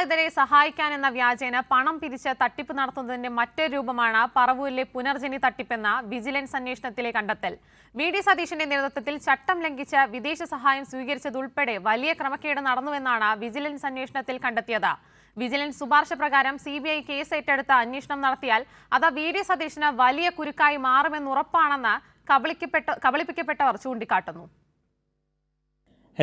നിരാശ്രയരായവരെ സഹായിക്കാനെന്ന വ്യാജേന പണം പിരിച്ച് തട്ടിപ്പ് നടത്തുന്നതിന്റെ മറ്റൊരു രൂപമാണ് പറവൂരിലെ പുനർജനി തട്ടിപ്പെന്ന വിജിലൻസ് അന്വേഷണത്തിലെ കണ്ടെത്തൽ. വി ഡി സതീഷിന്റെ നേതൃത്വത്തിൽ ചട്ടം ലംഘിച്ച് വിദേശ സഹായം സ്വീകരിച്ചതുൾപ്പെടെ വലിയ ക്രമക്കേട് നടന്നുവെന്നാണ് വിജിലൻസ് അന്വേഷണത്തിൽ കണ്ടെത്തിയത്. വിജിലൻസ് ശുപാർശ പ്രകാരം സി ബി ഐ കേസ് ഏറ്റെടുത്ത് അന്വേഷണം നടത്തിയാൽ അത് വി ഡി സതീഷിന് വലിയ കുരുക്കായി മാറുമെന്നുറപ്പാണെന്ന് കബളിക്കപ്പെട്ട കബളിപ്പിക്കപ്പെട്ടവർ ചൂണ്ടിക്കാട്ടുന്നു.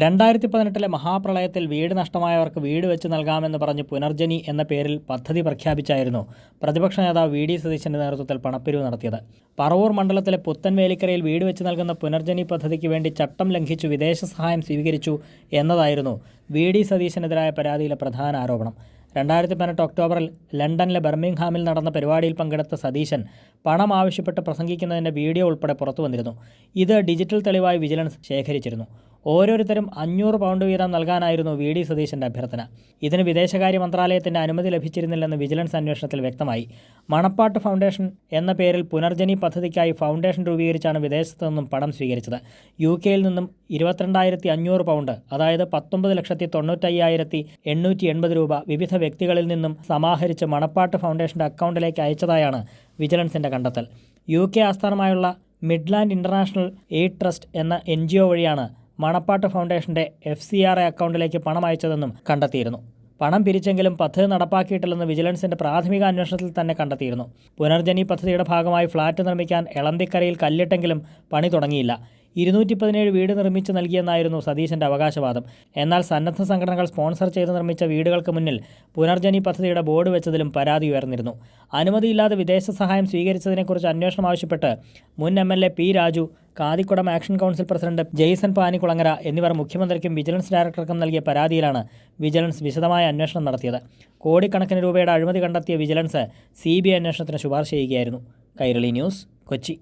രണ്ടായിരത്തി പതിനെട്ടിലെ മഹാപ്രളയത്തിൽ വീട് നഷ്ടമായവർക്ക് വീട് വെച്ച് നൽകാമെന്ന് പറഞ്ഞ് പുനർജനി എന്ന പേരിൽ പദ്ധതി പ്രഖ്യാപിച്ചായിരുന്നു പ്രതിപക്ഷ നേതാവ് വി ഡി സതീശന്റെ നേതൃത്വത്തിൽ പണപ്പിരിവ് നടത്തിയത്. പറവൂർ മണ്ഡലത്തിലെ പുത്തൻവേലിക്കരയിൽ വീട് വെച്ച് നൽകുന്ന പുനർജനി പദ്ധതിക്ക് വേണ്ടി ചട്ടം ലംഘിച്ചു വിദേശ സഹായം സ്വീകരിച്ചു എന്നതായിരുന്നു വി ഡി സതീശനെതിരായ പരാതിയിലെ പ്രധാന ആരോപണം. രണ്ടായിരത്തി പതിനെട്ട് ഒക്ടോബറിൽ ലണ്ടനിലെ ബർമിംഗ്ഹാമിൽ നടന്ന പരിപാടിയിൽ പങ്കെടുത്ത സതീശൻ പണം ആവശ്യപ്പെട്ട് പ്രസംഗിക്കുന്നതിന്റെ വീഡിയോ ഉൾപ്പെടെ പുറത്തു വന്നിരുന്നു ഇത് ഡിജിറ്റൽ തെളിവായി വിജിലൻസ് ശേഖരിച്ചിരുന്നു. ഓരോരുത്തരും അഞ്ഞൂറ് പൗണ്ട് വീതം നൽകാനായിരുന്നു വി ഡി സതീശന്റെ അഭ്യർത്ഥന. ഇതിന് വിദേശകാര്യ മന്ത്രാലയത്തിന്റെ അനുമതി ലഭിച്ചിരുന്നില്ലെന്ന് വിജിലൻസ് അന്വേഷണത്തിൽ വ്യക്തമായി. മണപ്പാട്ട് ഫൗണ്ടേഷൻ എന്ന പേരിൽ പുനർജനി പദ്ധതിക്കായി ഫൗണ്ടേഷൻ രൂപീകരിച്ചാണ് വിദേശത്തു നിന്നും പണം സ്വീകരിച്ചത്. യു കെയിൽ നിന്നും ഇരുപത്തിരണ്ടായിരത്തി അഞ്ഞൂറ് പൗണ്ട് അതായത് പത്തൊമ്പത് ലക്ഷത്തി തൊണ്ണൂറ്റയ്യായിരത്തി എണ്ണൂറ്റി എൺപത് രൂപ വിവിധ വ്യക്തികളിൽ നിന്നും സമാഹരിച്ച് മണപ്പാട്ട് ഫൗണ്ടേഷന്റെ അക്കൗണ്ടിലേക്ക് അയച്ചതായാണ് വിജിലൻസിന്റെ കണ്ടെത്തൽ. യു കെ ആസ്ഥാനമായുള്ള മിഡ്ലാൻഡ് ഇന്റർനാഷണൽ എയ്ഡ് ട്രസ്റ്റ് എന്ന എൻ വഴിയാണ് മണപ്പാട്ട് ഫൗണ്ടേഷന്റെ എഫ് സി ആർ എ അക്കൗണ്ടിലേക്ക് പണം അയച്ചതെന്നും കണ്ടെത്തിയിരുന്നു. പണം പിരിച്ചെങ്കിലും പദ്ധതി നടപ്പാക്കിയിട്ടില്ലെന്ന് വിജിലൻസിന്റെ പ്രാഥമിക അന്വേഷണത്തിൽ തന്നെ കണ്ടെത്തിയിരുന്നു. പുനർജനി പദ്ധതിയുടെ ഭാഗമായി ഫ്ളാറ്റ് നിർമ്മിക്കാൻ എളന്തിക്കരയിൽ കല്ലിട്ടെങ്കിലും പണി തുടങ്ങിയില്ല. ഇരുന്നൂറ്റി പതിനേഴ് വീട് നിർമ്മിച്ച് നൽകിയെന്നായിരുന്നു സതീശന്റെ അവകാശവാദം. എന്നാൽ സന്നദ്ധ സംഘടനകൾ സ്പോൺസർ ചെയ്ത് നിർമ്മിച്ച വീടുകൾക്ക് മുന്നിൽ പുനർജനി പദ്ധതിയുടെ ബോർഡ് വെച്ചതിലും പരാതി ഉയർന്നിരുന്നു. അനുമതിയില്ലാതെ വിദേശ സഹായം സ്വീകരിച്ചതിനെക്കുറിച്ച് അന്വേഷണം ആവശ്യപ്പെട്ട് മുൻ M L A P Raju Kathikudam action council president Jaison Panikkulangara എന്നിവർ മുഖ്യമന്ത്രിക്കും വിജിലൻസ് ഡയറക്ടർക്കും നൽകിയ പരാതിയിലാണ് വിജിലൻസ് വിശദമായ അന്വേഷണം നടത്തിയത്. കോടിക്കണക്കിന് രൂപയുടെ അഴിമതി കണ്ടെത്തിയ വിജിലൻസ് സി ബി അന്വേഷണത്തിന് ശുപാർശ ചെയ്യുകയായിരുന്നു. കൈരളി ന്യൂസ് കൊച്ചി.